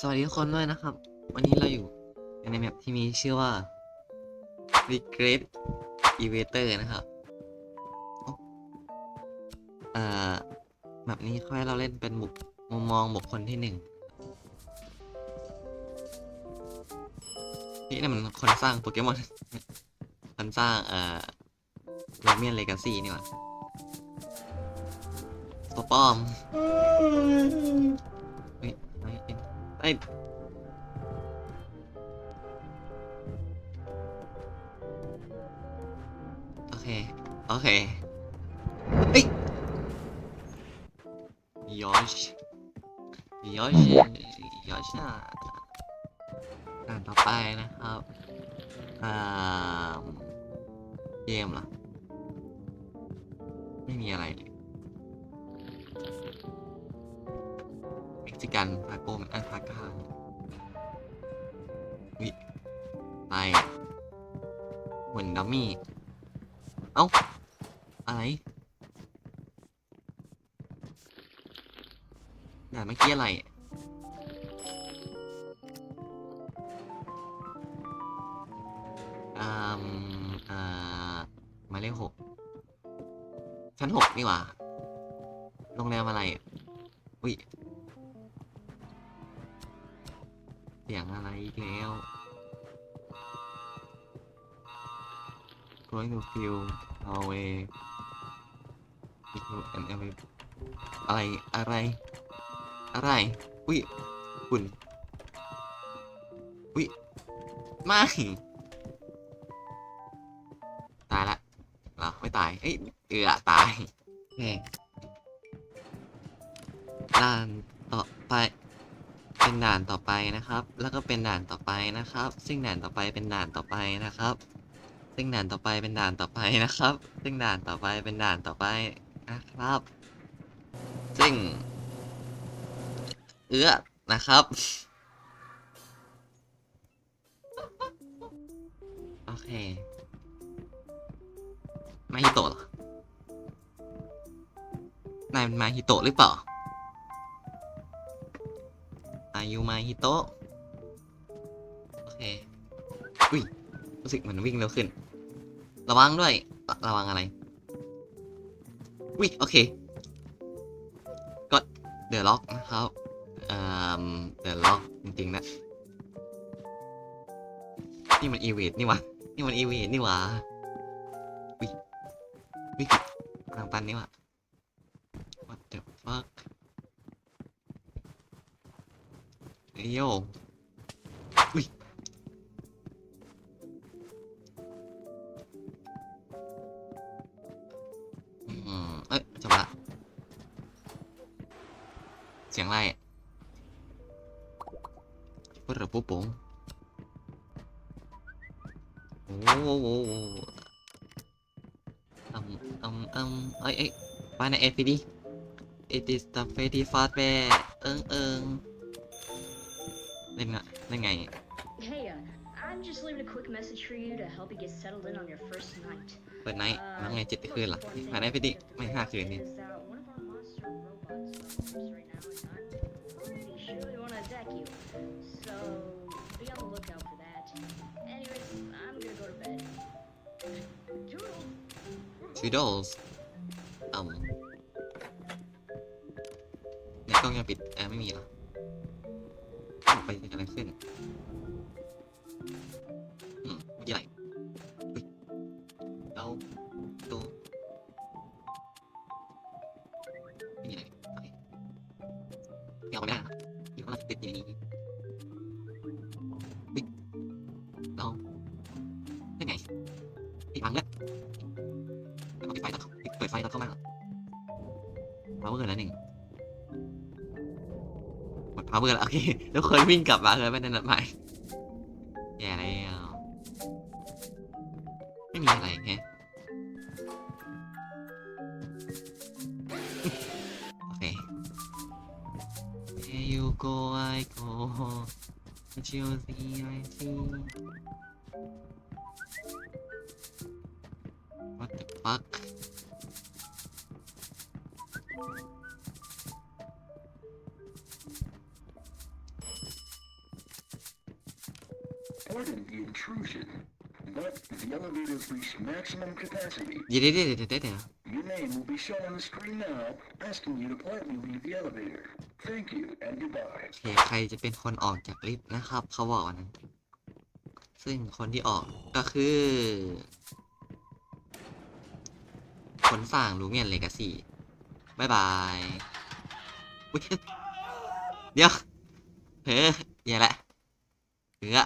สวัสดีทุกคนด้วยนะครับ วันนี้เราอยู่ในแมปที่มีชื่อว่า Regret Evator นะครับโอ้เอ่อแบบนี้เขาให้เราเล่นเป็นบุกมุมมองบุคคลที่หนึ่งนี่นี่มันคนสร้างโปเกมอนคนสร้างเอ่อโรเมียนเลกาซีนี่หว่าตัวป้อม เฮ้โอเค โอเคเฮ้ยยอชยอชยอชอะอ่านต่อไปนะครับอ่าเกมเหรอไม่มีอะไรเลยเม็กซิกัน พาโกมันอันพาก้าวิไปเหมือนดัมมี่ เอ้า อะไรด่านเมื่อกี้อะไรอ่ามอ่ามาเลขหกชั้นหกนี่หว่า โรงแรมอะไร อุ้ย สียงอะไรอีกแล้ว going to feel our way equal and every อะไร อะไร อะไร อุ้ยคุณอุ้ย ไม่ ตายละหรอ ไม่ตาย เอ้ย เอือตายโอเคด่านต่อไป เป็นด่านต่อไปนะครับ แล้วก็เป็นด่านต่อไปนะครับ ซึ่งด่านต่อไปเป็นด่านต่อไปนะครับ ซึ่งด่านต่อไปเป็นด่านต่อไปนะครับ ซึ่งด่านต่อไปเป็นด่านต่อไปนะครับ ซึ่ง เอื้อนะครับโอเค มาฮิโตะหรอนายเป็นมาฮิโตะหรือเปล่าายุมาฮิโตะโอเค อุ้ย รู้สึกเหมือนวิ่งเร็วขึ้น ระวังด้วย ระระวังอะไร อุ้ย โอเค ก็เดือะล็อกนะครับเอ่อเดอล็อกจริงๆนะ นี่มันอีเวทนี่หวะ นี่มันอีเวทนี่หวะวิวิกฤตทางตันนี่หวะ what the fuck เฮ้ยโยอุ้ยอืมเอ้ยจบละ เสียงอะไรปุ๊บระปุ๊บปุ๋งโอ้โหอืมอืมอืมเอ้ยเอ้ยไปใน APD It is the pretty fast way เอิงเอิง เล่นไงเล่นไง Hey, uh, I'm just leaving a quick message for you to help you get settled in on your first night. เปิดไนท์ Uh, แล้วไงเจ็ดคืนล่ะ before ภายใน anything, APD ไม่ห้าคืนนี่ is that one of our monster robots upstairs right now, and I'm pretty sure they want to attack you. So be on the lookout for that. Anyways, I'm gonna go to bed. Toodles. Toodles อืมในกล้องยังปิดแอร์ไม่มีเหรอออก ไปเกิดอะไรขึ้นอืมใหญ่เฮ้ยเราตัวนี่อะไรโอเคไม่เอาไม่ได้นะอยู่ข้าติดอย่างนี้เราได้ไงปิดพังแล้วแล้วก็ปิดไฟแล้วเขาปิดเปิดไฟแล้วเข้ามาเราเกินแล้วหนึ่ง พาเวอร์แล้วโอเคทุกคนวิ่งกลับมาเลยไม่ได้นัดหมายแย่แล้วไม่มีอะไรแฮะโอเค There you go I go What you see I see What the fuck reported the intrusion, but the elevator's reached maximum capacity. เดี๋ยวเดี๋ยวเดี๋ยวเดี๋ยวเดี๋ยว Your name will be shown on the screen now, asking you to politely leave the elevator. Thank you and goodbye. โอเคใครจะเป็นคนออกจากลิฟต์นะครับ เขาบอกนะ ซึ่งคนที่ออกก็คือ คนสร้างลูเมียนเลกาซี่บายบายอุ๊ยเดี๋ยวเฮ้ยอย่าละเหือ